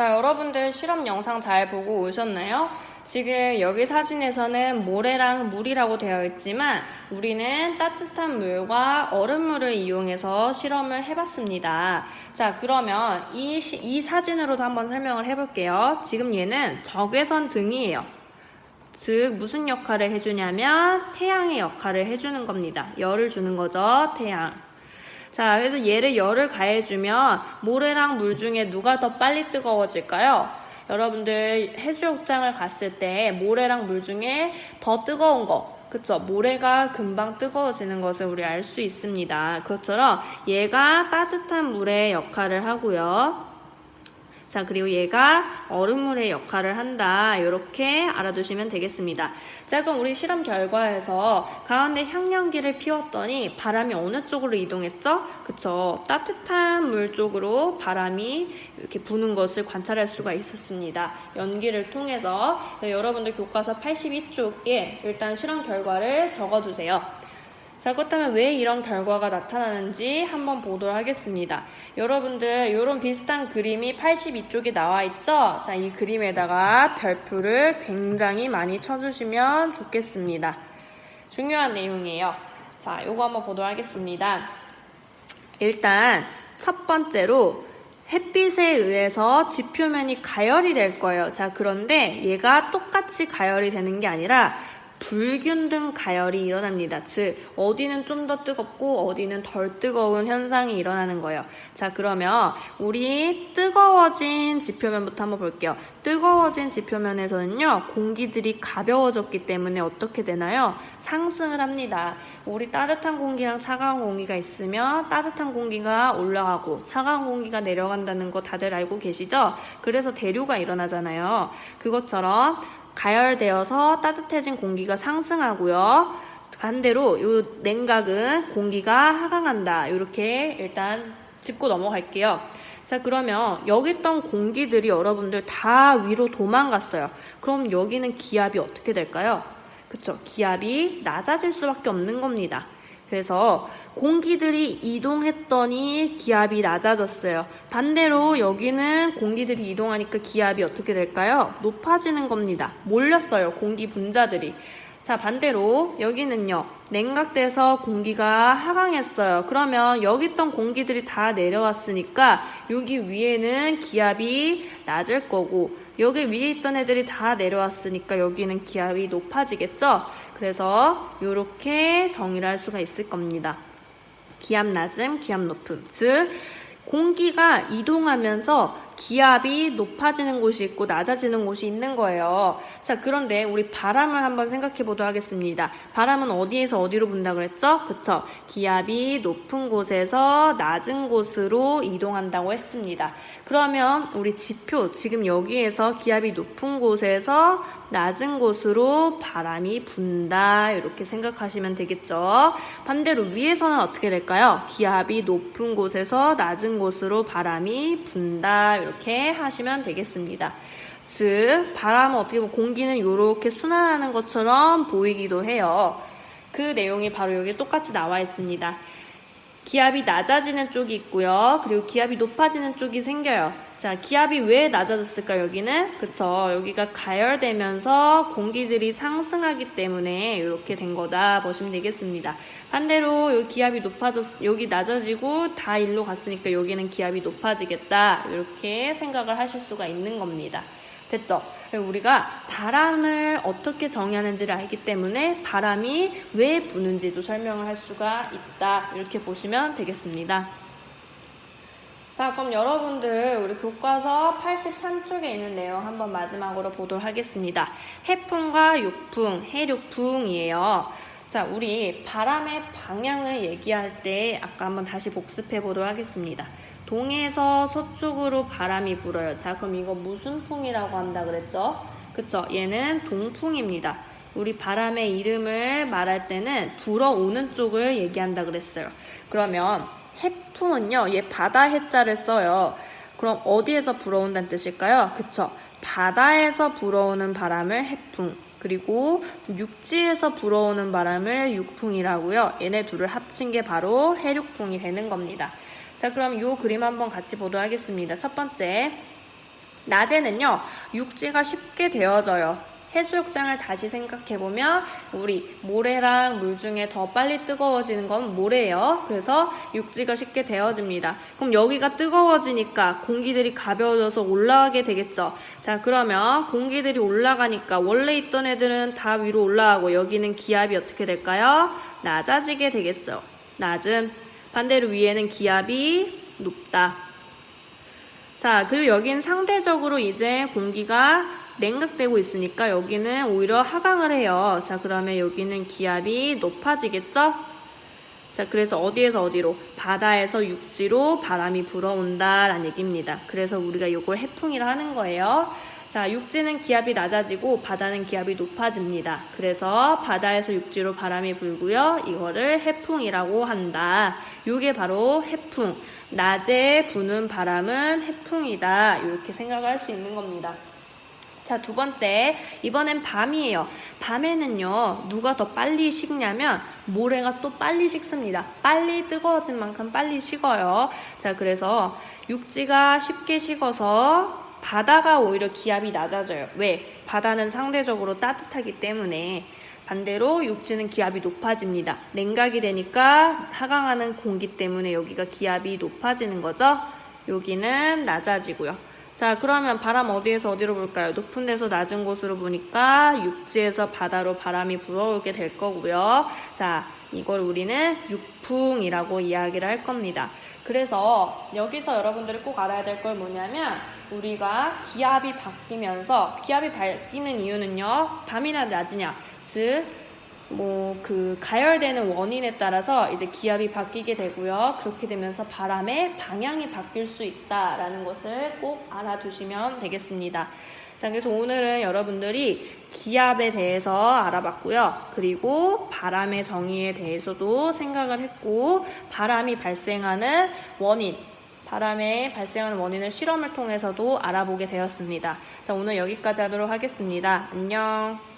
자, 여러분들 실험 영상 잘 보고 오셨나요? 지금 여기 사진에서는 모래랑 물이라고 되어 있지만 우리는 따뜻한 물과 얼음물을 이용해서 실험을 해봤습니다. 자, 그러면 이, 시- 이 사진으로도 한번 설명을 해볼게요. 지금 얘는 적외선 등이에요. 즉 무슨 역할을 해주냐면 태양의 역할을 해주는 겁니다. 열을 주는 거죠, 태양. 자, 그래서 얘를 열을 가해주면 모래랑 물 중에 누가 더 빨리 뜨거워질까요? 여러분들 해수욕장을 갔을 때 모래랑 물 중에 더 뜨거운 거, 그쵸? 모래가 금방 뜨거워지는 것을 우리 알 수 있습니다. 그것처럼 얘가 따뜻한 물의 역할을 하고요. 자, 그리고 얘가 얼음물의 역할을 한다. 이렇게 알아두시면 되겠습니다. 자, 그럼 우리 실험 결과에서 가운데 향연기를 피웠더니 바람이 어느 쪽으로 이동했죠? 그쵸. 따뜻한 물 쪽으로 바람이 이렇게 부는 것을 관찰할 수가 있었습니다. 연기를 통해서. 네, 여러분들 교과서 82쪽에 일단 실험 결과를 적어주세요. 자, 그렇다면 왜 이런 결과가 나타나는지 한번 보도록 하겠습니다. 여러분들, 이런 비슷한 그림이 82쪽에 나와 있죠? 자, 이 그림에다가 별표를 굉장히 많이 쳐주시면 좋겠습니다. 중요한 내용이에요. 자, 요거 한번 보도록 하겠습니다. 일단, 첫 번째로, 햇빛에 의해서 지표면이 가열이 될 거예요. 자, 그런데 얘가 똑같이 가열이 되는 게 아니라 불균등 가열이 일어납니다. 즉, 어디는 좀 더 뜨겁고 어디는 덜 뜨거운 현상이 일어나는 거예요. 자, 그러면 우리 뜨거워진 지표면부터 한번 볼게요. 뜨거워진 지표면에서는요, 공기들이 가벼워졌기 때문에 어떻게 되나요? 상승을 합니다. 우리 따뜻한 공기랑 차가운 공기가 있으면 따뜻한 공기가 올라가고 차가운 공기가 내려간다는 거 다들 알고 계시죠? 그래서 대류가 일어나잖아요. 그것처럼 가열되어서 따뜻해진 공기가 상승하고요. 반대로 이 냉각은 공기가 하강한다. 이렇게 일단 짚고 넘어갈게요. 자, 그러면 여기 있던 공기들이 여러분들 다 위로 도망갔어요. 그럼 여기는 기압이 어떻게 될까요? 그쵸. 기압이 낮아질 수밖에 없는 겁니다. 그래서 공기들이 이동했더니 기압이 낮아졌어요. 반대로 여기는 공기들이 이동하니까 기압이 어떻게 될까요? 높아지는 겁니다. 몰렸어요. 공기 분자들이. 자, 반대로 여기는요. 냉각돼서 공기가 하강했어요. 그러면 여기 있던 공기들이 다 내려왔으니까 여기 위에는 기압이 낮을 거고 여기 위에 있던 애들이 다 내려왔으니까 여기는 기압이 높아지겠죠? 그래서 이렇게 정의를 할 수가 있을 겁니다. 기압 낮음, 기압 높음. 즉, 공기가 이동하면서 기압이 높아지는 곳이 있고 낮아지는 곳이 있는 거예요. 자, 그런데 우리 바람을 한번 생각해 보도록 하겠습니다. 바람은 어디에서 어디로 분다 그랬죠? 그쵸? 기압이 높은 곳에서 낮은 곳으로 이동한다고 했습니다. 그러면 우리 지표, 지금 여기에서 기압이 높은 곳에서 낮은 곳으로 바람이 분다. 이렇게 생각하시면 되겠죠. 반대로 위에서는 어떻게 될까요? 기압이 높은 곳에서 낮은 곳으로 바람이 분다. 이렇게 하시면 되겠습니다. 즉, 바람은 어떻게 보면 공기는 이렇게 순환하는 것처럼 보이기도 해요. 그 내용이 바로 여기 똑같이 나와 있습니다. 기압이 낮아지는 쪽이 있고요. 그리고 기압이 높아지는 쪽이 생겨요. 자, 기압이 왜 낮아졌을까, 여기는? 그쵸. 여기가 가열되면서 공기들이 상승하기 때문에 이렇게 된 거다 보시면 되겠습니다. 반대로 여기 기압이 높아졌, 여기 낮아지고 다 일로 갔으니까 여기는 기압이 높아지겠다. 이렇게 생각을 하실 수가 있는 겁니다. 됐죠? 우리가 바람을 어떻게 정의하는지를 알기 때문에 바람이 왜 부는지도 설명을 할 수가 있다. 이렇게 보시면 되겠습니다. 자, 그럼 여러분들 우리 교과서 83쪽에 있는 내용 한번 마지막으로 보도록 하겠습니다. 해풍과 육풍, 해륙풍이에요. 자, 우리 바람의 방향을 얘기할 때 아까 한번 다시 복습해 보도록 하겠습니다. 동에서 서쪽으로 바람이 불어요. 자, 그럼 이거 무슨 풍이라고 한다 그랬죠? 그쵸? 얘는 동풍입니다. 우리 바람의 이름을 말할 때는 불어오는 쪽을 얘기한다 그랬어요. 그러면 해풍은요, 얘 바다 해자를 써요. 그럼 어디에서 불어온다는 뜻일까요? 그쵸? 바다에서 불어오는 바람을 해풍. 그리고 육지에서 불어오는 바람을 육풍이라고요. 얘네 둘을 합친 게 바로 해륙풍이 되는 겁니다. 자, 그럼 이 그림 한번 같이 보도록 하겠습니다. 첫 번째. 낮에는요, 육지가 쉽게 데워져요. 해수욕장을 다시 생각해보면 우리 모래랑 물 중에 더 빨리 뜨거워지는 건 모래예요. 그래서 육지가 쉽게 데워집니다. 그럼 여기가 뜨거워지니까 공기들이 가벼워져서 올라가게 되겠죠. 자, 그러면 공기들이 올라가니까 원래 있던 애들은 다 위로 올라가고 여기는 기압이 어떻게 될까요? 낮아지게 되겠어요. 낮음. 반대로 위에는 기압이 높다. 자, 그리고 여긴 상대적으로 이제 공기가 냉각되고 있으니까 여기는 오히려 하강을 해요. 자, 그러면 여기는 기압이 높아지겠죠? 자, 그래서 어디에서 어디로? 바다에서 육지로 바람이 불어온다라는 얘기입니다. 그래서 우리가 이걸 해풍이라 하는 거예요. 자, 육지는 기압이 낮아지고 바다는 기압이 높아집니다. 그래서 바다에서 육지로 바람이 불고요. 이거를 해풍이라고 한다. 요게 바로 해풍. 낮에 부는 바람은 해풍이다. 이렇게 생각할 수 있는 겁니다. 자, 두 번째. 이번엔 밤이에요. 밤에는요, 누가 더 빨리 식냐면, 모래가 또 빨리 식습니다. 빨리 뜨거워진 만큼 빨리 식어요. 자, 그래서 육지가 쉽게 식어서 바다가 오히려 기압이 낮아져요. 왜? 바다는 상대적으로 따뜻하기 때문에. 반대로 육지는 기압이 높아집니다. 냉각이 되니까 하강하는 공기 때문에 여기가 기압이 높아지는 거죠. 여기는 낮아지고요. 자, 그러면 바람 어디에서 어디로 불까요? 높은 데서 낮은 곳으로 부니까 육지에서 바다로 바람이 불어오게 될 거고요. 자, 이걸 우리는 육풍이라고 이야기를 할 겁니다. 그래서 여기서 여러분들이 꼭 알아야 될 걸 뭐냐면 우리가 기압이 바뀌면서 기압이 바뀌는 이유는요. 밤이나 낮이냐. 즉, 뭐 그 가열되는 원인에 따라서 이제 기압이 바뀌게 되고요. 그렇게 되면서 바람의 방향이 바뀔 수 있다라는 것을 꼭 알아두시면 되겠습니다. 자, 그래서 오늘은 여러분들이 기압에 대해서 알아봤고요. 그리고 바람의 정의에 대해서도 생각을 했고, 바람이 발생하는 원인, 바람에 발생하는 원인을 실험을 통해서도 알아보게 되었습니다. 자, 오늘 여기까지 하도록 하겠습니다. 안녕.